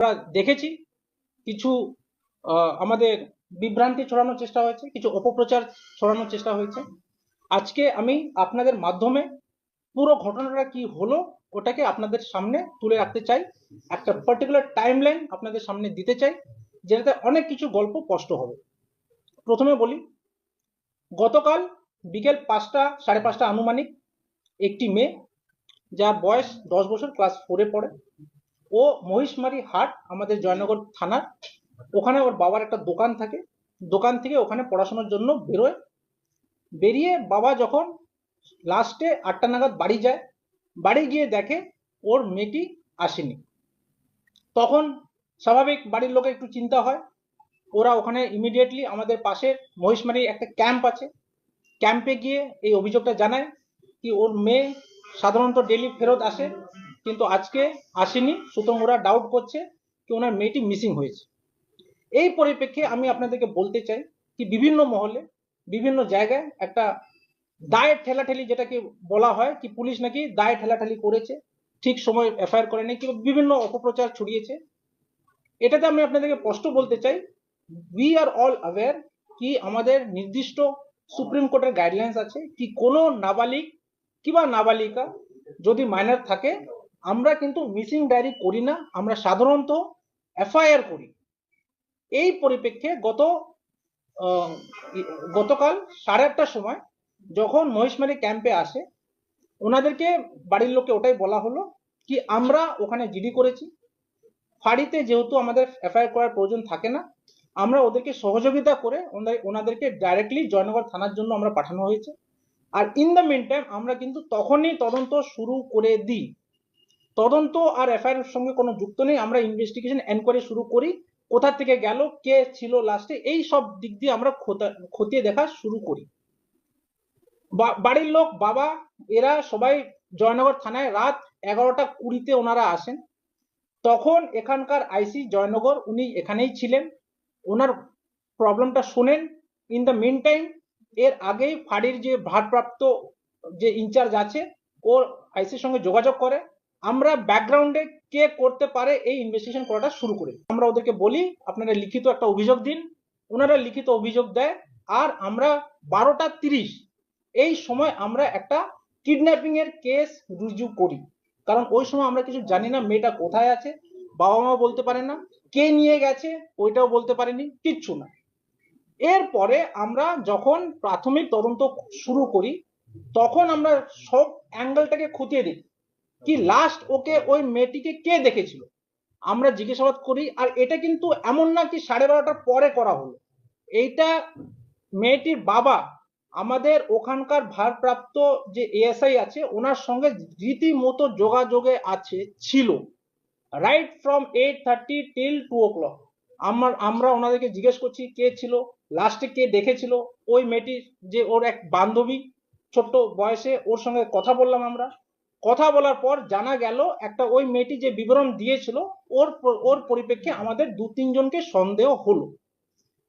আমরা দেখেছি কিছু আমাদের বিভ্রান্তি ছড়ানোর চেষ্টা হয়েছে, কিছু অপপ্রচার ছড়ানোর চেষ্টা হয়েছে। আজকে আমি আপনাদের মাধ্যমে পুরো ঘটনাটা কি হলো, ওটাকে আপনাদের সামনে তুলে রাখতে চাই। একটা পার্টিকুলার টাইমলাইন আপনাদের সামনে দিতে চাই, যেটাতে অনেক কিছু গল্প স্পষ্ট হবে। প্রথমে বলি, গতকাল বিকেল পাঁচটা, সাড়ে পাঁচটা আনুমানিক একটি মেয়ে, যার বয়স দশ বছর ক্লাস ফোরে পড়ে। ও মহিষমারি হাট আমাদের জয়নগর থানার। ওখানে ওর বাবার একটা দোকান থাকে। দোকান থেকে ওখানে পড়াশোনার জন্য বেরোয়। বেরিয়ে বাবা যখন লাস্টে আটটা নাগাদ বাড়ি যায়, বাড়ি গিয়ে দেখে ওর মেয়েটি আসেনি। তখন স্বাভাবিক বাড়ির লোকে একটু চিন্তা হয়। ওরা ওখানে ইমিডিয়েটলি আমাদের পাশে মহিষমারি একটা ক্যাম্প আছে। ক্যাম্পে গিয়ে এই অভিযোগটা জানায় কি ওর মেয়ে সাধারণত ডেলি ফেরত আসে। কিন্তু আজকে আসেনি। সুতরাং ওরা ডাউট করছে কি ওনার মেয়েটি মিসিং হয়েছে। এই পরিপ্রেক্ষে আমি আপনাদেরকে বলতে চাই কি বিভিন্ন মহলে, বিভিন্ন জায়গায় একটা দায়ের ঠেলাঠেলি যেটাকে বলা হয়, কি পুলিশ নাকি দায় ঠেলাঠেলি করেছে, ঠিক সময় এফআইআর করেনি কিংবা বিভিন্ন অপপ্রচার ছড়িয়েছে। এটাতে আমি আপনাদেরকে স্পষ্ট বলতে চাই উই আর অল অ্যাওয়্যার কি আমাদের নির্দিষ্ট সুপ্রিম কোর্টের গাইডলাইন্স আছে, কি কোনো নাবালিক কিংবা নাবালিকা যদি মাইনার থাকে আমরা কিন্তু মিসিং ডায়েরি করি না, আমরা সাধারণত এফআইআর করি। এই পরিপ্রেক্ষে গত গতকাল সাড়ে আটটার সময় যখন মহিষমারি ক্যাম্পে আসে, ওনাদেরকে বাড়ির লোককে ওটাই বলা হলো কি আমরা ওখানে জিডি করেছি। ফাঁড়িতে যেহেতু আমাদের এফআইআর করার প্রয়োজন থাকে না, আমরা ওদেরকে সহযোগিতা করে ওনাদের- ওনাদেরকে ডাইরেক্টলি জয়নগর থানার জন্য আমরা পাঠানো হয়েছে। আর ইন দ্য মিন টাইম আমরা কিন্তু তখনই তদন্ত শুরু করে দিই। তদন্ত আর এফআইআর সঙ্গে কোনো যুক্ত নেই। আমরা ইনভেস্টিগেশন এনকোয়ারি শুরু করি, কোথা থেকে গেল, কে ছিল লাস্টে এই সব দিক দিয়ে আমরা খোতা- খতিয়ে দেখা শুরু করি। বাড়ির লোক, বাবা, এরা সবাই জয়নগর থানায় রাত এগারোটা কুড়িতে ওনারা আসেন। তখন এখানকার আইসি জয়নগর, উনি এখানেই ছিলেন। ওনার প্রবলেমটা শোনেন। ইন দ্য মেন টাইম এর আগেই ফাঁড়ির যে ভারপ্রাপ্ত যে ইনচার্জ আছে, ও আইসির সঙ্গে যোগাযোগ করে। আমরা ব্যাকগ্রাউন্ডে কে করতে পারে এই ইনভেস্টিগেশন করাটা শুরু করি। আমরা ওদেরকে বলি, আপনারা লিখিত একটা অভিযোগ দিন। ওনারা লিখিত অভিযোগ দেয়, আর আমরা বারোটা তিরিশ, এই সময় আমরা একটা কিডন্যাপিং এর কেস রুজু করি। কারণ ওই সময় আমরা কিছু জানি না, মেয়েটা কোথায় আছে বাবা মা বলতে পারে না, কে নিয়ে গেছে, ওইটাও বলতে পারেনি, কিচ্ছু না। এরপরে আমরা যখন প্রাথমিক তদন্ত শুরু করি, তখন আমরা সব অ্যাঙ্গেলটাকে খুঁটিয়ে দিই কি লাস্ট ওকে ওই মেয়েটিকে কে দেখেছিল? আমরা জিজ্ঞাসাবাদ করি, আর এটা কিন্তু এমন না কি সাড়ে বারোটার পরে করা হলো। এইটা মেয়েটির বাবা, আমাদের ওখানকার ভারপ্রাপ্ত যে এএসআই আছে, ওনার সঙ্গে রীতিমতো যোগাযোগে আছে, ছিল। Right from eight thirty till two o'clock আমার, আমরা ওনাদেরকে জিজ্ঞেস করছি, কে ছিল? লাস্টে কে দেখেছিল? ওই মেয়েটির যে ওর এক বান্ধবী, ছোট্ট বয়সে ওর সঙ্গে কথা বললাম আমরা। কথা বলার পর জানা গেল একটা ওই মেয়েটি যে বিবরণ দিয়েছিল, ওর ওর পরিপ্রেক্ষে আমাদের দু তিনজনকে সন্দেহ হলো।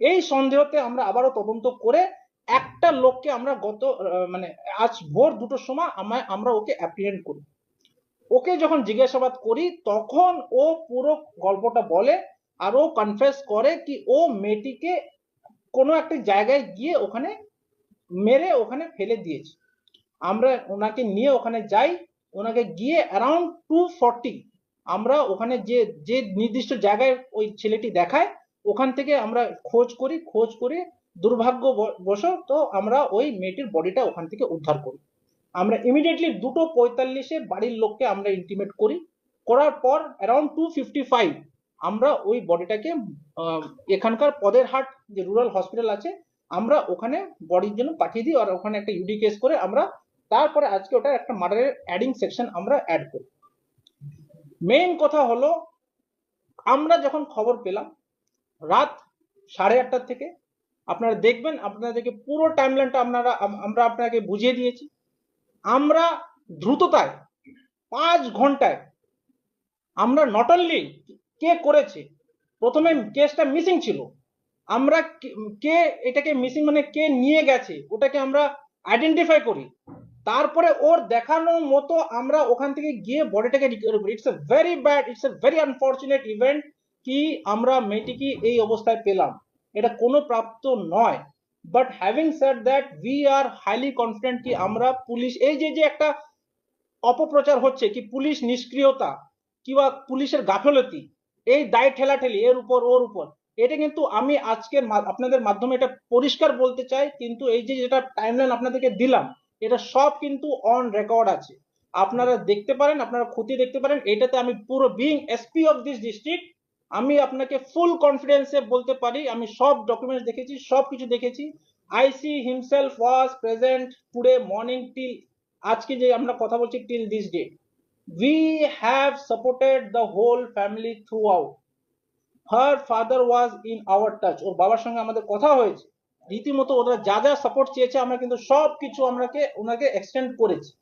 এই সন্দেহতে আমরা আবারও তদন্ত করে একটা লোককে আমরা গত মানে আজ ভোর দুটোর সময় আমায়, আমরা ওকে অ্যাপ্রিহেন্ড করি। ওকে যখন জিজ্ঞাসাবাদ করি, তখন ও পুরো গল্পটা বলে আর ও কনফেস করে কি ও মেয়েটিকে কোনো একটা জায়গায় গিয়ে ওখানে মেরে ওখানে ফেলে দিয়েছে। আমরা ওনাকে নিয়ে ওখানে যাই ওনাকে গিয়ে অ্যারাউন্ড টু ফর্টি আমরা ওখানে যে যে নির্দিষ্ট জায়গায় ওই ছেলেটি দেখায়, ওখান থেকে আমরা খোঁজ করি, খোঁজ করে দুর্ভাগ্য বশত আমরা ওই মেয়েটির বডিটা ওখান থেকে উদ্ধার করি। আমরা ইমিডিয়েটলি দুটো পঁয়তাল্লিশে বাড়ির লোককে আমরা ইন্টিমেট করি। করার পর অ্যারাউন্ড টু ফিফটি ফাইভ আমরা ওই বডিটাকে এখানকার পদের হাট, যে রুরাল হসপিটাল আছে, আমরা ওখানে বডির জন্য পাঠিয়ে দিই। আর ওখানে একটা ইউডি কেস করে আমরা তারপরে আজকে ওটা একটা মার্ডারের অ্যাডিং সেকশন আমরা অ্যাড করি মেইন কথা হলো, আমরা যখন খবর পেলাম, রাত সাড়ে আটটার থেকে, আপনারা দেখবেন, আপনাদেরকে পুরো টাইম টাইমলাইনটা আপনারা, আমরা আপনাকে বুঝিয়ে দিয়েছি। আমরা দ্রুততায় পাঁচ ঘন্টায়, আমরা নট অনলি কে করেছে, প্রথমে কেসটা মিসিং ছিল, আমরা কে এটাকে মিসিং মানে কে নিয়ে গেছে, ওটাকে আমরা আইডেন্টিফাই করি। তারপরে ওর দেখানোর মতো আমরা ওখান থেকে গিয়ে বডিটাকে রিকভার করি। It's a very bad it's a very unfortunate event কি আমরা মেয়েটিকে এই অবস্থায় পেলাম। এটা কোনো প্রাপ্ত নয়। But having said that we are highly confident কি আমরা পুলিশ, এই যে যে একটা অপপ্রচার হচ্ছে কি পুলিশ নিষ্ক্রিয়তা কিংবা পুলিশের গাফলতি, এই দায় ঠেলাঠেলি, এর উপর, ওর উপর, এটা কিন্তু আমি আজকের আপনাদের মাধ্যমে এটা পরিষ্কার বলতে চাই, কিন্তু এই যে, যেটা টাইমলাইন আপনাদেরকে দিলাম এটা সব কিন্তু অন রেকর্ড আছে। আপনারা দেখতে পারেন, আপনারা ক্ষতি দেখতে পারেন, এটাতে আমি পুরো being SP of this district আমি আপনাকে ফুল কনফিডেন্সে বলতে পারি, আমি সব ডকুমেন্টস দেখেছি, সব কিছু দেখেছি। IC himself was present today morning till আজকে যে আমরা কথা বলছি till this day we have supported the whole family throughout her father was in our touch ওর বাবার সঙ্গে আমাদের কথা হয়েছে। রীতিমতো ওরা যা যা সাপোর্ট চেয়েছে, আমরা কিন্তু সব কিছু আমরাকে, ওনাকে এক্সটেন্ড করেছি।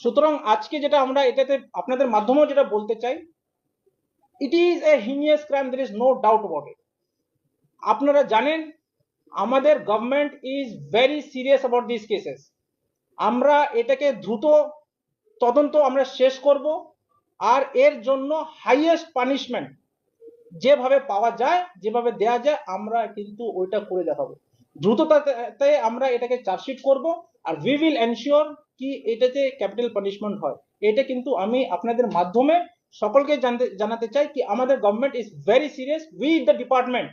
সুতরাং আজকে যেটা আমরা এটাতে আপনাদের মাধ্যমেও যেটা বলতে চাই it is a heinous crime there is no doubt about it আপনারা জানেন, আমাদের government is very serious about this cases আমরা এটাকে দ্রুত তদন্ত আমরা শেষ করব, আর এর জন্য হাইয়েস্ট পানিশমেন্ট যেভাবে পাওয়া যায়, যেভাবে দেয়া যায়, আমরা কিন্তু ওইটা করে দেখাবো। দ্রুততাতে আমরা এটাকে চার্জশিট করব, আর উই উইল এনশিওর কি এটাতে ক্যাপিটাল পানিশমেন্ট হয়। এটা কিন্তু আমি আপনাদের মাধ্যমে সকলকে জানতে, জানাতে চাই কি আমাদের government is very serious with the department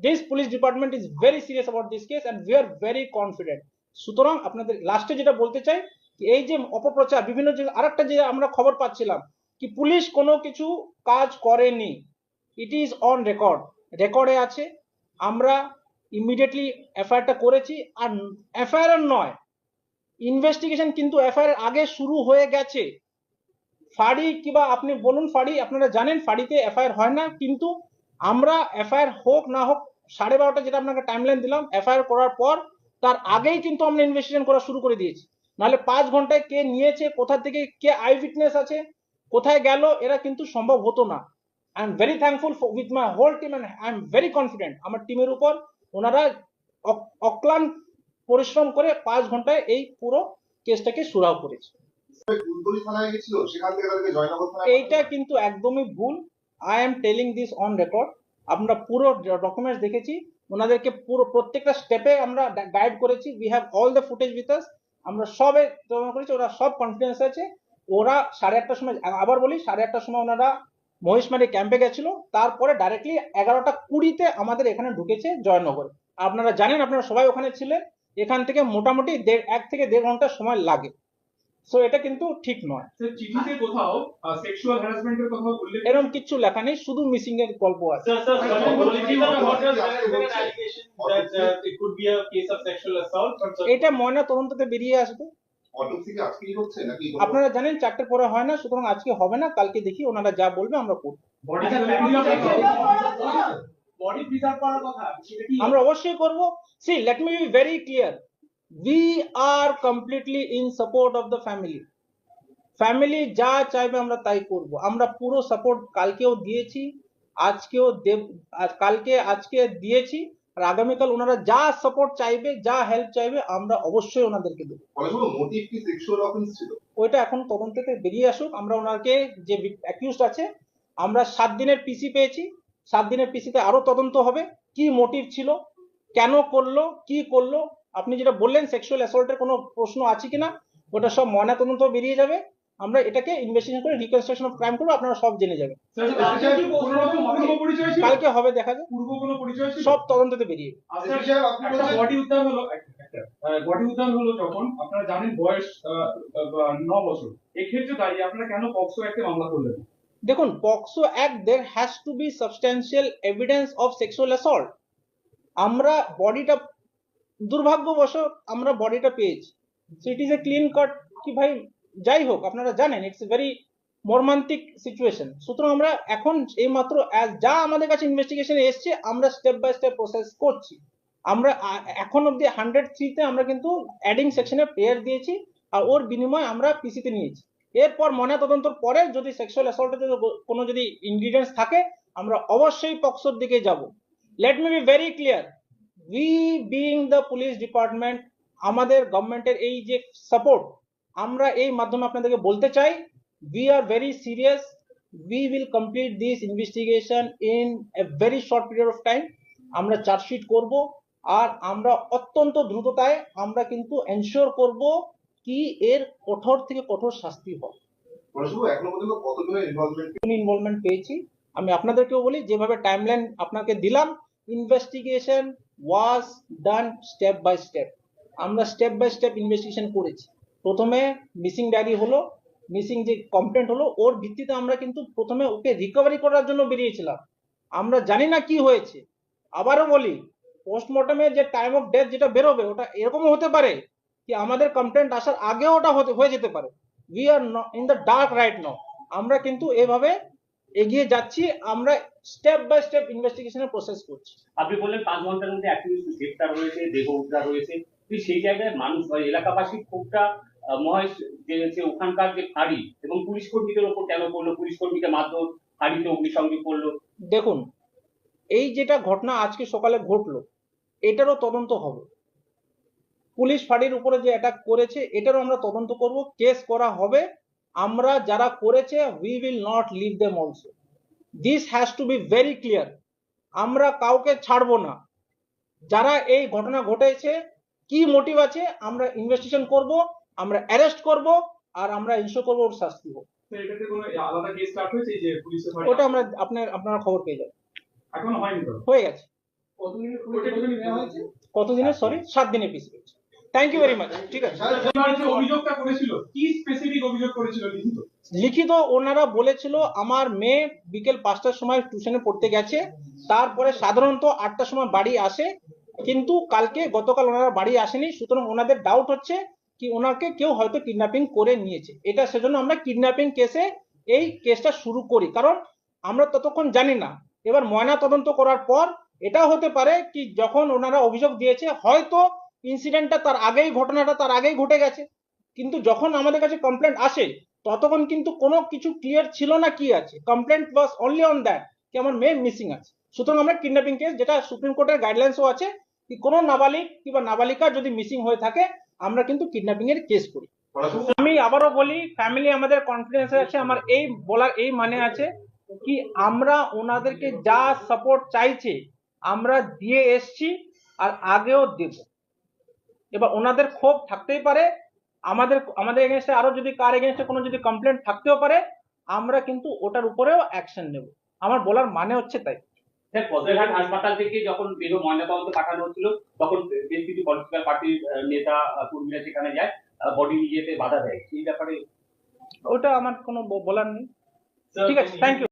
this police department is very serious about this case and we are very confident সুতরাং আপনাদের লাস্টে যেটা বলতে চাই এই যে অপপ্রচার, বিভিন্ন যে আরেকটা যে আমরা খবর পাচ্ছিলাম, কি পুলিশ কোনো কিছু কাজ করেনি। ইট ইজ অন রেকর্ড রেকর্ডে আছে, আমরা ইমিডিয়েটলি এফআইআরটা করেছি, আর এফআইআর নয়। ইনভেস্টিগেশন কিন্তু এফআইআর আগে শুরু হয়ে গেছে। ফাড়ি কিবা আপনি বলুন ফাড়ি, আপনারা জানেন ফাড়িতে এফআইআর হয় না, কিন্তু আমরা এফআইআর হোক না হোক, সাড়ে বারোটা যেটা আপনাকে টাইমলাইন দিলাম এফআইআর করার পর তার আগেই কিন্তু আমরা ইনভেস্টিগেশন করা শুরু করে দিয়েছি। নাহলে পাঁচ ঘন্টায় কে নিয়েছে, কোথা থেকে কে আই উইটনেস আছে, কোথায় গেল, এরা কিন্তু সম্ভব হতো না। I am very thankful with my whole team and I am very confident আমার টিমের উপর ওনারা অক- অক্লান্ত পরিশ্রম করে পাঁচ ঘন্টায় এই পুরো কেসটাকে সুরাও করেছে। এইটা কিন্তু একদমই ভুল। I am telling this on record আমরা পুরো ডকুমেন্টস দেখেছি। ওনাদেরকে পুরো প্রত্যেকটা স্টেপে আমরা গাইড করেছি। We have all the footage with us আমরা সবে জমা করেছি। ওরা সব কনফিডেন্স আছে। ওরা সাড়ে আটটার সময় আবার বলি সাড়ে আটটার সময় ওনারা মহিষমারি ক্যাম্পে গেছিল তারপরে ডাইরেক্টলি এগারোটা কুড়িতে আমাদের এখানে ঢুকেছে জয়নগর। আপনারা জানেন আপনারা সবাই ওখানে ছিলেন এখান থেকে মোটামুটি দেড় এক থেকে দেড় ঘণ্টা সময় লাগে। সো এটা কিন্তু ঠিক নয়। চিঠিতে কোথাও সেক্সুয়াল হ্যারাসমেন্টের কথা উল্লেখ এরকম কিচ্ছু লেখা নেই শুধু মিসিং এর গল্প আছে। এটা ময়না তদন্ততে বেরিয়ে আসবে। অটোপসি কি আজকেই হচ্ছে নাকি আপনারা জানেন চারটের পরে হয় না সুতরাং আজকে হবে না কালকে দেখি ওনারা যা বলবে আমরা করব। বডি body preserve করার কথা। সেটা কি? আমরা অবশ্যই করব। See let me be very clear we are completely in support of the family family যা চাইবে আমরা তাই করব। আমরা পুরো সাপোর্ট কালকেও দিয়েছি আজকেও দেব আর কালকে আজকে দিয়েছি। আর আগামীকাল ওনারা যা সাপোর্ট চাইবে যা হেল্প চাইবে আমরা অবশ্যই ওনাদেরকে দেবো। ওইটা এখন তদন্ততে বেরিয়ে আসুক। আমরা ওনাকে যে অ্যাকিউজড আছে আমরা সাত দিনের পিসি পেয়েছি। সাত দিনের পিসিতে আরও তদন্ত হবে। কি মোটিভ ছিল? কেন করল? কি করল? আপনি যেটা বললেন সেক্সুয়াল অ্যাসল্টের কোনো প্রশ্ন আছে কিনা ওটা সব ময়না তদন্ত বেরিয়ে যাবে। আমরা এটাকে ইনভেস্টিগেশন করে রিকনস্ট্রাকশন অফ ক্রাইম করব আপনারা সব জেনে যাবেন। কালকে হবে দেখা যাবে পূর্ব কোনো পরিচয় ছিল? সব তদন্ততে বেরিয়ে আচ্ছা, এসপি সাহেব, আপনি একটা বলছেন- বডি উদ্ধার হলো বডি উদ্ধার হলো যখন আপনারা জানেন বয়স আহ, আহ, ন বছর। এক্ষেত্রে দাঁড়িয়ে আপনারা কেন পক্সো একটা মামলা করলেন? দেখুন POCSO act there has to be substantial evidence of sexual assault আমরা বডিটা দুর্ভাগ্যবশত আমরা বডিটা পেয়েছি। So it is a clean cut কি ভাই? যাই হোক আপনারা জানেন ইটস ভেরি মর্মান্তিক সিচুয়েশন সুতরাং আমরা এখন এই মাত্র যা আমাদের কাছে ইনভেস্টিগেশন এসছে, আমরা স্টেপ বাই স্টেপ প্রসেস করছি। আমরা এখন অব্দি হান্ড্রেড থ্রিতে আমরা কিন্তু অ্যাডিং সেকশনে প্রেয়ার দিয়েছি আর ওর বিনিময়ে আমরা পিসিতে নিয়েছি। এরপর ময়না তদন্তর পরে যদি সেক্সুয়াল অ্যাসল্টের যদি কোনো যদি ইনগ্রিডিয়েন্টস থাকে, আমরা অবশ্যই পক্সোর দিকে যাব। Let me be very clear we being the police department আমাদের গভর্নমেন্টের এই যে সাপোর্ট আমরা এই মাধ্যমে আপনাদেরকে বলতে চাই we are very serious we will complete this investigation in a very short period of time. আমরা চার্জশিট করব আর আমরা অত্যন্ত দ্রুততায় আমরা কিন্তু এনশিওর করব কি এর কঠোর থেকে কঠোর শাস্তি হয় ইনভলভমেন্ট ইনভলভমেন্ট পেয়েছি। আমি আপনাদেরকেও বলি যেভাবে টাইমলাইন আপনাকে দিলাম investigation was done step by step আমরা স্টেপ বাই স্টেপ ইনভেস্টিগেশন করেছি। প্রথমে মিসিং ডায়েরি হলো মিসিং যে কমপ্লেন্ট হলো ওর ভিত্তিতে আমরা কিন্তু প্রথমে ওকে রিকভারি করার জন্য বেরিয়েছিলাম। আমরা জানি না কি হয়েছে। আবারও বলি পোস্টমর্টমে যে টাইম অফ ডেথ যেটা বেরোবে ওটা এরকমও হতে পারে কি আমাদের কমপ্লেন্ট আসার আগেও ওটা হতে হয়ে যেতে পারে। We are in the dark right now আমরা কিন্তু এভাবে এগিয়ে যাচ্ছি আমরা স্টেপ বাই স্টেপ ইনভেস্টিগেশনের প্রসেস করছি। আপনি বললেন পাঁচ ঘণ্টার মধ্যে অ্যাক্টিভিস্ট গ্রেপ্তার হয়েছে দেহ উদ্ধার হয়েছে। সেই জায়গায় মানুষ ক্ষোভটা আহ, মহেশ যে ওখানকার যে ফাঁড়ি এবং পুলিশ কর্মীদের ওপর কেন করল পুলিশ কর্মীকে মারধর, ফাঁড়িতে অগ্নিসংযোগ করল। দেখুন, এই যেটা ঘটনা আজকে সকালে ঘটলো, এটারও তদন্ত হবে। পুলিশ ফাঁড়ির উপরে যে অ্যাটাক করেছে, এটারও আমরা তদন্ত করব। কেস করা হবে। আমরা যারা করেছে we will not leave them also this has to be very clear আমরা কাউকে ছাড়বো না। যারা এই ঘটনা ঘটেছে, কি মোটিভ আছে, আমরা ইনভেস্টিগেশন করব। আমরা অ্যারেস্ট করব আর আমরা ইনশো করব ওর শাস্তি হোক। তো এটাতে কোনো আলাদা কেস স্টার্ট হয়েছে এই যে পুলিশের ফাঁড়ি? ওটা আমরা আপনার আপনারা খবর পেয়ে যাবেন। এখনও হয়নি হয়ে গেছে। কতদিনের সরি সাত দিনের পিস পেয়েছে থ্যাংক ইউ ভেরি মাচ ঠিক আছে। অভিযোগটা করেছিল কি স্পেসিফিক অভিযোগ করেছিল লিখিত? লিখিত ওনারা বলেছিল আমার মেয়ে বিকেল পাঁচটার সময় টিউশনে পড়তে গেছে। তারপরে সাধারণত আটটার সময় বাড়ি আসে। কিন্তু কালকে গতকাল ওনারা বাড়ি আসেনি। সুতরাং ওনাদের ডাউট হচ্ছে কি ওনাকে কেউ হয়তো কিডন্যাপিং করে নিয়েছে। এটা সেজন্য আমরা কিডন্যাপিং কেসে এই কেসটা শুরু করি। কারণ আমরা ততক্ষণ জানি না। এবার ময়না তদন্ত করার পর এটাও হতে পারে কি যখন ওনারা অভিযোগ দিয়েছে, হয়তো ইনসিডেন্টটা তার আগেই, ঘটনাটা তার আগেই ঘটে গেছে। কিন্তু যখন আমাদের কাছে কমপ্লেন্ট আসে, ততক্ষণ কিন্তু কোনো কিছু ক্লিয়ার ছিল না কি আছে। Complaint was only on that কি আমার মেয়ে মিসিং আছে। সুতরাং আমরা কিডন্যাপিং কেস যেটা সুপ্রিম কোর্টের গাইডলাইন্সও আছে, কি কোনো নাবালিক কিংবা নাবালিকা যদি মিসিং হয়ে থাকে আমরা কিন্তু কিডন্যাপিং এর কেস করি। আমি আবারও বলি ফ্যামিলি আমাদের কনফিডেন্স আছে আমার এই বলার এই মানে আছে কি আমরা ওনাদেরকে যা সাপোর্ট চাইছে আমরা দিয়ে এসছি আর আগেও দেব। এবার ওনাদের ক্ষোভ থাকতেই পারে আমাদের আমাদের এগেনস্টে আরও যদি কার এগেনস্টে কোনো যদি কমপ্লেন্ট থাকতেও পারে আমরা কিন্তু ওটার উপরেও অ্যাকশন নেব। আমার বলার মানে হচ্ছে তাই। পদ্মঘাট হাসপাতাল থেকে যখন বেরো ময়নাতদন্ত পাঠানো হচ্ছিল তখন বেশ কিছু পলিটিক্যাল পার্টির নেতা কর্মীরা সেখানে যায় বডি নিয়ে যেতে বাধা দেয়। সেই ব্যাপারে ওটা আমার কোনো বলার নেই। ঠিক আছে থ্যাংক ইউ